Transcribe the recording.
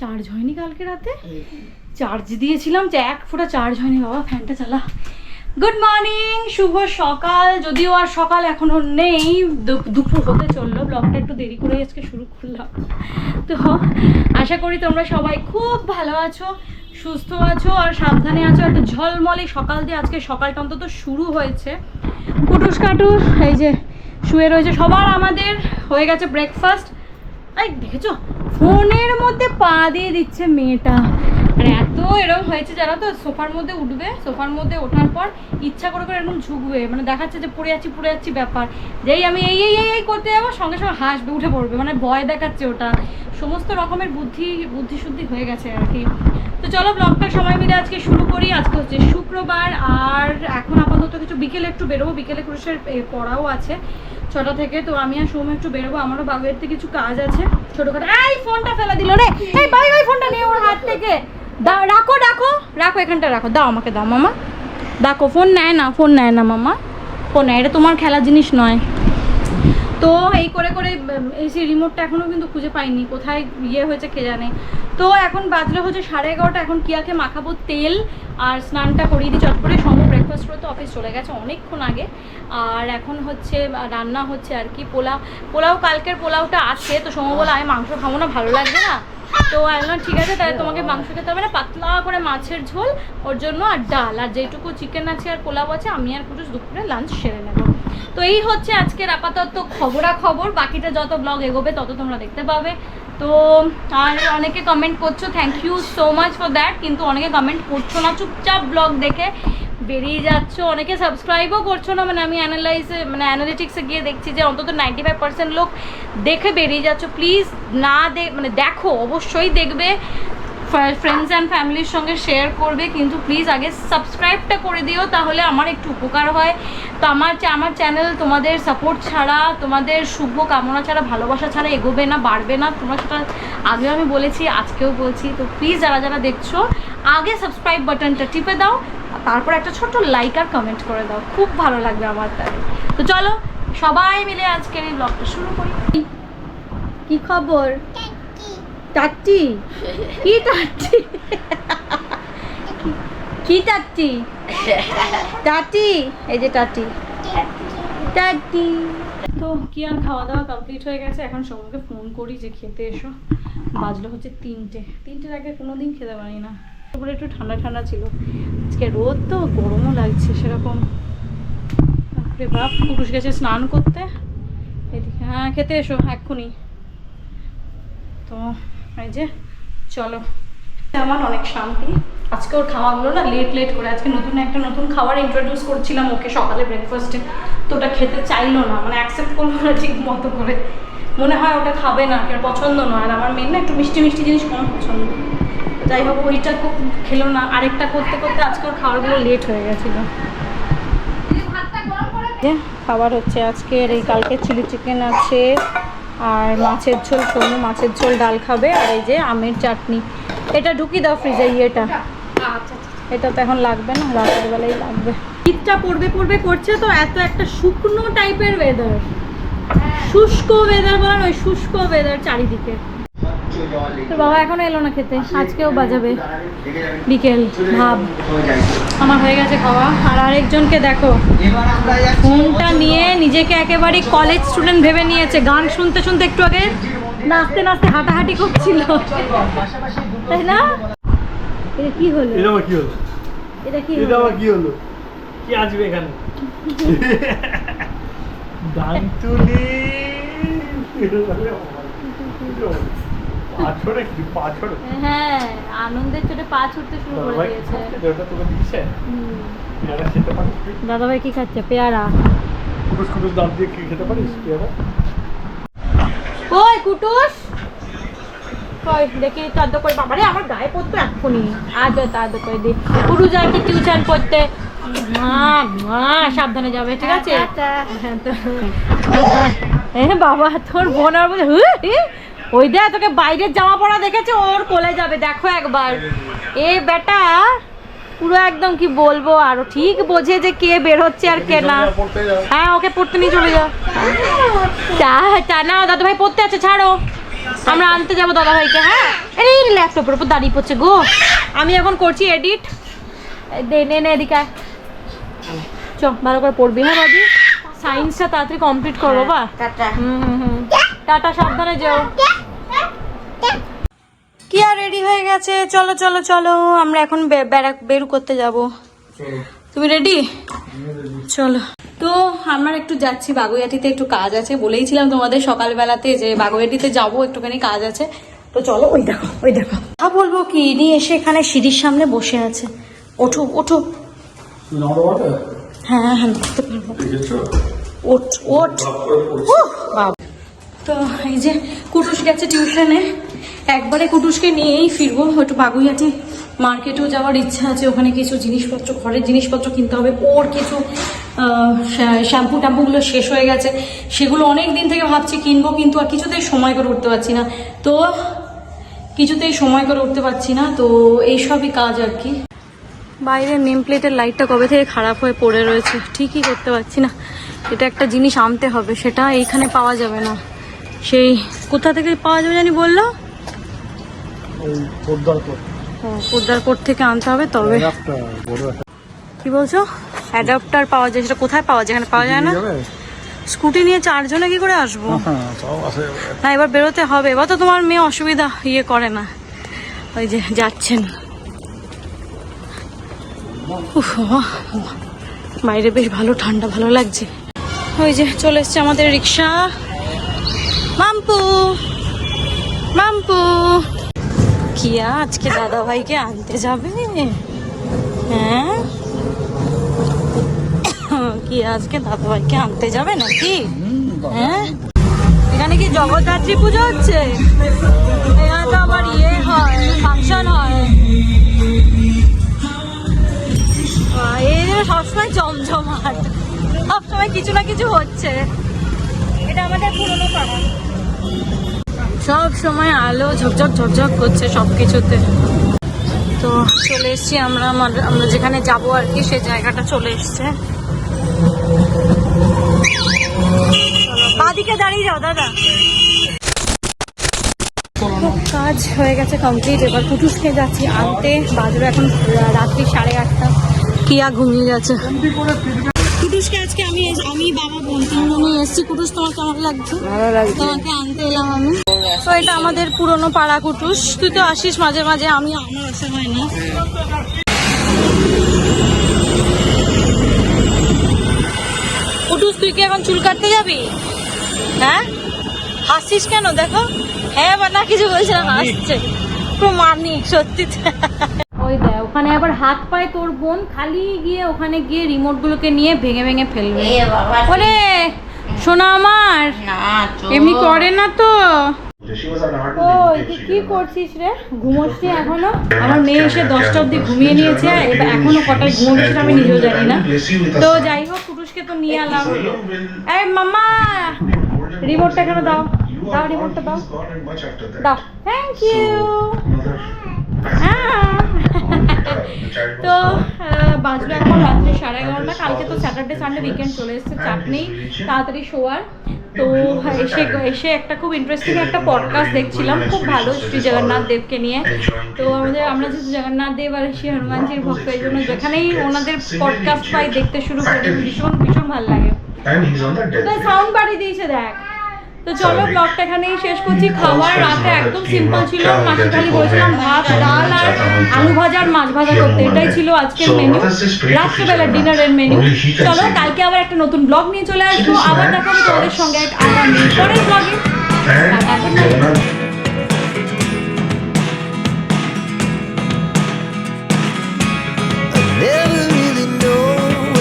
Charge হয়নি কালকে রাতে। চার্জ দিয়েছিলাম যে এক ফোঁটা চার্জ হয়নি। বাবা, ফ্যানটা চালা। গুড মর্নিং শুভ সকাল। যদিও আর সকাল এখনও নেই দুপুর হতে চলল। ব্লগটা একটু দেরি করে আজকে শুরু করলাম। তো আশা করি তোমরা সবাই খুব ভালো আছো, সুস্থ আছো, আর সাবধানে আছো। একটা ঝলমলে সকাল দিয়ে আজকে সকালটা অন্তত শুরু হয়েছে। কুটুস কাটুস, এই যে শুয়ে রয়েছে, সবার আমাদের হয়ে গেছে ব্রেকফাস্ট এই দেখেছ? ফোনের মধ্যে পা দিয়ে দিচ্ছে মেয়েটা। আর এত এরকম হয়েছে জানো তো? সোফার মধ্যে উঠবে, সোফার মধ্যে ওঠার পর ইচ্ছা করে করে এরকম ঝুঁকবে। মানে দেখাচ্ছে যে পড়ে যাচ্ছি পড়ে যাচ্ছি ব্যাপার। যেই আমি এই এই এই করতে যাব, সঙ্গে সঙ্গে হাসবে, উঠে পড়বে। মানে ভয় দেখাচ্ছে ওটা। সমস্ত রকমের বুদ্ধি, বুদ্ধিশুদ্ধি হয়ে গেছে আর কি। চলো ব্লগটা সময় মিলে আজকে শুরু করি। আজকে হচ্ছে শুক্রবার, আর এখন আপাতত কিছু বিকেলে একটু বেরোবো। বিকেলে ক্রুশের পড়াও আছে ছটা থেকে। তো আমি আর সৌম্য একটু বেরোবো। আমারও বাবুয়ের থেকে কিছু কাজ আছে। ছোটখাটো এই, ফোনটা ফেলে দিল রে। এই ভাই ভাই ফোনটা নিয়ে ওর হাত থেকে। দাও রাখো রাখো। রাখো এখানটা, রাখো। দাও আমাকে, দাও, মামা। দেখো, ফোন নেয় না, ফোন নেয় না, মামা। ফোন নেয়, এটা তোমার খেলার জিনিস নয়। তো এই করে করে এই যে রিমোটটা এখনও কিন্তু খুঁজে পাইনি। কোথায় ইয়ে হয়েছে কে জানে। তো এখন বাজলে হচ্ছে সাড়ে এগারোটা, এখন কিয়াকে মাখাবো তেল আর স্নানটা করিয়ে দিই চট করে সঙ্গে ব্রেকফাস্ট করে তো অফিস চলে গেছে অনেকক্ষণ আগে। আর এখন হচ্ছে রান্না হচ্ছে আর কি পোলাও। পোলাও কালকের পোলাওটা আছে, তো সময় বলে আমি মাংস খাব না, ভালো লাগবে না। তো আমি ঠিক আছে, তাহলে তোমাকে মাংস খেতে হবে না, পাতলা করে মাছের ঝোল, ওর জন্য আর ডাল। আর যেটুকু চিকেন আছে আর পোলাও আছে, আমি আর কুটুস দুপুরে লাঞ্চ সেরে নেব। তো এই হচ্ছে আজকের আপাতত খবরাখবর। বাকিটা যত ব্লগ এগোবে তত তোমরা দেখতে পাবে। তো আর অনেকে কমেন্ট করছ thank you so much for that কিন্তু অনেকে কমেন্ট করছ না, চুপচাপ ব্লগ দেখে বেরিয়ে যাচ্ছ। অনেকে সাবস্ক্রাইবও করছ না মানে আমি অ্যানালাইজে মানে অ্যানালিটিক্সে গিয়ে দেখছি যে অন্তত নাইনটি ফাইভ পার্সেন্ট লোক দেখে বেরিয়ে যাচ্ছ। প্লিজ না দে মানে দেখো, অবশ্যই দেখবে। ফ্রেন্ডস অ্যান্ড ফ্যামিলির সঙ্গে শেয়ার করবে কিন্তু প্লিজ আগে সাবস্ক্রাইবটা করে দিও তাহলে আমার একটু উপকার হয়। তো আমার আমার চ্যানেল তোমাদের সাপোর্ট ছাড়া তোমাদের শুভ কামনা ছাড়া ভালোবাসা ছাড়া এগোবে না বাড়বে না। তোমরা সেটা আগেও আমি বলেছি আজকেও বলছি। তো প্লিজ যারা যারা দেখছ আগে সাবস্ক্রাইব বাটনটা টিপে দাও তারপর একটা ছোট্ট লাইক আর কমেন্ট করে দাও। খুব ভালো লাগবে আমার তাই তো চলো সবাই মিলে আজকের এই ব্লগটা শুরু করি। কি খবর? টাট্টি কি টাট্টি কি টাট্টি টাটি এই যে টাটি টাটি তো কি আর খাওয়া দাওয়া কমপ্লিট হয়ে গেছে। এখন সৌম্যকে ফোন করি যে খেতে এসো। বাজলো হচ্ছে তিনটে। তিনটের আগে কোনো দিন খেতে পারি না। তারপরে একটু ঠান্ডা ঠান্ডা ছিল। আজকে রোদ তো, গরমও লাগছে সেরকম। বাপরে বাপ পুরুষ গেছে স্নান করতে। এদিকে হ্যাঁ খেতে এসো, এক্ষুনি। তো যে, চলো। আমার অনেক শান্তি। আজকে ওর খাওয়াগুলো না লেট লেট করে। আজকে নতুন একটা নতুন খাবার ইন্ট্রোডিউস করছিলাম ওকে সকালে ব্রেকফাস্টে তো ওটা খেতে চাইলো না মানে অ্যাকসেপ্ট করল না ঠিক মতো করে। মনে হয় ওটা খাবে না কেন পছন্দ নয়। আর আমার মেন না একটু মিষ্টি মিষ্টি জিনিস কম পছন্দ। যাই হোক, ওইটা খেলো না। আরেকটা করতে করতে আজকে ওর খাবারগুলো লেট হয়ে গেছিল। খাবার হচ্ছে আজকের এই কালকে চিলি চিকেন আছে। আর মাছের ঝোল সোনু মাছের ঝোল, ডাল খাবে, আর এই যে আমের চাটনি। এটা ঢুকি দাও ফ্রিজে ইয়েটা। এটা তো এখন লাগবে না, রাতের বেলায় লাগবে। শীতটা পড়বে পড়বে করছে তো, এত একটা শুকনো টাইপের ওয়েদার শুষ্ক ওয়েদার বলেন ওই শুষ্ক ওয়েদার চারিদিকে। তো বাবা এখনও এলো না খেতে? আজকেও বাজাবে। বিকেল ভাব। আমার হয়ে গেছে খাওয়া। আর আরেকজনকে দেখো। ফোনটা নিয়ে নিজেকে একেবারে কলেজ স্টুডেন্ট ভেবে নিয়েছে। গান শুনতে শুনতে একটু আগে নাচতে নাচতে হাঁটাহাঁটি করছিল। তাই না? এটা কি হলো? এটা কি হলো? এটা কি এটা হলো? কি হলো? কি আসবে এখানে? দান্তুলি পাছড়ে কি পাছড়ে হ্যাঁ আনন্দের চোটে পা ছুটতে শুরু করে দিয়েছে। ওটা তোকে দিচ্ছে? পেয়ারা খেতে পারিস তুই? দাদাভাই কি খাচ্ছে? পেয়ারা। কুটুস কুটুস দাঁত দিয়ে কি খেতে পারিস? পেয়ারা? ওই কুটুস! কই দেখি তদ্দ করে। বাবারে আমার গায়ে পড়তো এক্ষুনি। আজ তাদ করে দি পুরু যায় টিউশন পড়তে? মা মা সাবধানে যাবে ঠিক আছে? হ্যাঁ, বাবা তোর বোন আর বলে ওই দেখ তোকে বাইরের জামা পরা দেখেছে ওর কোলে যাবে দেখো একবার। এ বেটা পুরো একদম কি বলব আরও ঠিক বোঝে যে কে বের হচ্ছে আর কে না। হ্যাঁ ওকে পড়তে নিয়ে চলে যাও চা চা না দাদু ভাই পড়তে আছে ছাড়ো। আমরা আনতে যাব দাদা ভাইকে হ্যাঁ? এই ল্যাপটপের উপর দাঁড়িয়ে পড়ছে গো। আমি এখন করছি এডিট। দে নে নে এদিকে। চ ভালো করে পড়বি হ্যাঁ বাবি? সায়েন্সটা তাড়াতাড়ি কমপ্লিট করো বাবা টাটা। হুম হুম হুম। টাটা সাবধানে যাও। রেডি হয়ে গেছে। চলো চলো চলো আমরা এখন বেড়া বেরু করতে যাব। তুমি রেডি চলো। তো আমরা একটু যাচ্ছি বাগুইয়াটিতে একটু কাজ আছে বলেইছিলাম তোমাদের সকালবেলাতে যে বাগুইয়াটিতে যাব একটুখানি কাজ আছে। তো চলো ওই দেখো ওই দেখো। তা বলব কি ইনি এসে এখানে সিঁড়ির সামনে বসে আছে। ওঠো ওঠো। হ্যাঁ হ্যাঁ দেখতে পারব। ওঠ ওঠ। উহ, বাবা তো এই যে কুটুস গেছে টিউশনে। একবারে কুটুসকে নিয়েই ফিরবো হয়তো বাগুইহাটি মার্কেটেও যাওয়ার ইচ্ছা আছে, ওখানে কিছু জিনিসপত্র, ঘরের জিনিসপত্র কিনতে হবে, ওর কিছু শ্যাম্পু ট্যাম্পুগুলো শেষ হয়ে গেছে, সেগুলো অনেক দিন থেকে ভাবছি কিনবো, কিন্তু আর কিছুতেই সময় করে উঠতে পারছি না। তো কিছুতেই সময় করে উঠতে পারছি না, তো এইসবই কাজ আর কি। বাইরের নেম প্লেটের লাইটটা কবে থেকে খারাপ হয়ে পড়ে রয়েছে, ঠিকই করতে পারছি না। এটা একটা জিনিস আনতে হবে, সেটা এইখানে পাওয়া যাবে না। সেই কোথা থেকে পাওয়া যাবে জানি বলল? থেকে আনতে হবে তবে। কি বলছো? অ্যাডাপ্টার পাওয়া যায় সেটা কোথায় পাওয়া যায়? এখানে পাওয়া যায় না? স্কুটি নিয়ে চারজনে কি করে আসব? হ্যাঁ আছে। না এবার বেরোতে হবে। এবার তো তোমার মেয়ে অসুবিধা ইয়ে করে না। ওই যে যাচ্ছেন। বাইরে বেশ ভালো ঠান্ডা ভালো লাগছে। ওই যে চলে এসছে আমাদের রিক্সা। মাম্পু! মাম্পু! কিয়া আজকে দাদা ভাইকে আনতে যাবে? হ্যাঁ? কি আজকে দাদা ভাইকে আনতে যাবে নাকি? হ্যাঁ? এখানে কি জগদ্ধাত্রী পুজো হচ্ছে? এখানে তো আবার ইয়ে হয়, ফাংশন হয়। এই জন্য সবসময় জমজমাট সবসময় কিছু না কিছু হচ্ছে। এটা আমাদের পুরোনো পাড়া। সব সময় আলো, ঝকঝক ঝকঝক করছে সব কিছুতে তো চলে এসছি আমরা, আমার- যেখানে যাব আর কি সেই জায়গাটা চলে এসছে। বাদিকে দাঁড়িয়ে যাও, দাদা। কাজ হয়ে গেছে কমপ্লিট এবার কুটুসকে যাচ্ছি আনতে। বাজবে এখন রাত্রি সাড়ে আটটা। কিয়া ঘুমিয়ে গেছে। কুটুসকে আজকে আমি আমি বাবা বোন তিনজনে এসছি কুটুস? তোমার কেমন লাগছে? তোমাকে আনতে এলাম আমি। তো এটা আমাদের পুরনো পাড়া কুটুস। তুই তো আসিস মাঝে মাঝে আমি আমার আসা হয় না। কুটুস তুই কি এখন চুল কাটতে যাবি? হ্যাঁ? হাসছিস কেন? দেখো। হ্যাঁ বা না কিছু বলছে না হাসছে। প্রমাণিক সত্যি। ওই দেখ ওখানে আবার হাত পায় তোর বোন খালি গিয়ে ওখানে গিয়ে রিমোট গুলোকে নিয়ে ভেঙে ভেঙে ফেলবে। বলে শোনা আমার এমনি করে না তো। ও কি করছিস রে? ঘুমোচ্ছি এখনও? আমার মেয়ে এসে দশটা অব্দি ঘুমিয়ে নিয়েছে এবার এখনও কটায় সেটা আমি নিজেও জানি না। তো যাই হোক কুটুসকে তো নিয়ে এলাম এই মামা রিমোটটা এখানে দাও? দাও রিমোটটা দাও। দাও। থ্যাংক ইউ হ্যাঁ। তো বাজলো এখন রাত্রি সাড়ে এগারোটা। কালকে তো স্যাটারডে সানডে উইকেন্ড চলে এসেছে চাপ নেই তাড়াতাড়ি শোয়ার। তো এসে এসে একটা খুব ইন্টারেস্টিং একটা পডকাস্ট দেখছিলাম খুব ভালো শ্রী জগন্নাথ দেবকে নিয়ে। তো আমাদের আমরা যেহেতু জগন্নাথ দেব আর শ্রী হনুমানজির ভক্ত এই জন্য যেখানেই ওনাদের পডকাস্ট পাই দেখতে শুরু করি ভীষণ ভীষণ ভালো লাগে। সাউন্ড বাড়ি দিয়েছে দেখ। তো চলো ব্লগটা এখানেই শেষ করছি। খাবার রাতে একদম সিম্পল ছিল মাসি খালি বলছিলাম ভাত ডাল আর আলু ভাজা আর মাছ ভাজা করতে। এটাই ছিল আজকের মেনু রাত্রেবেলা ডিনারের মেনু চলো কালকে আবার একটা নতুন ব্লগ নিয়ে চলে আসব। আবার দেখা হবে তোমাদের সঙ্গে এক আগামী পরের ব্লগে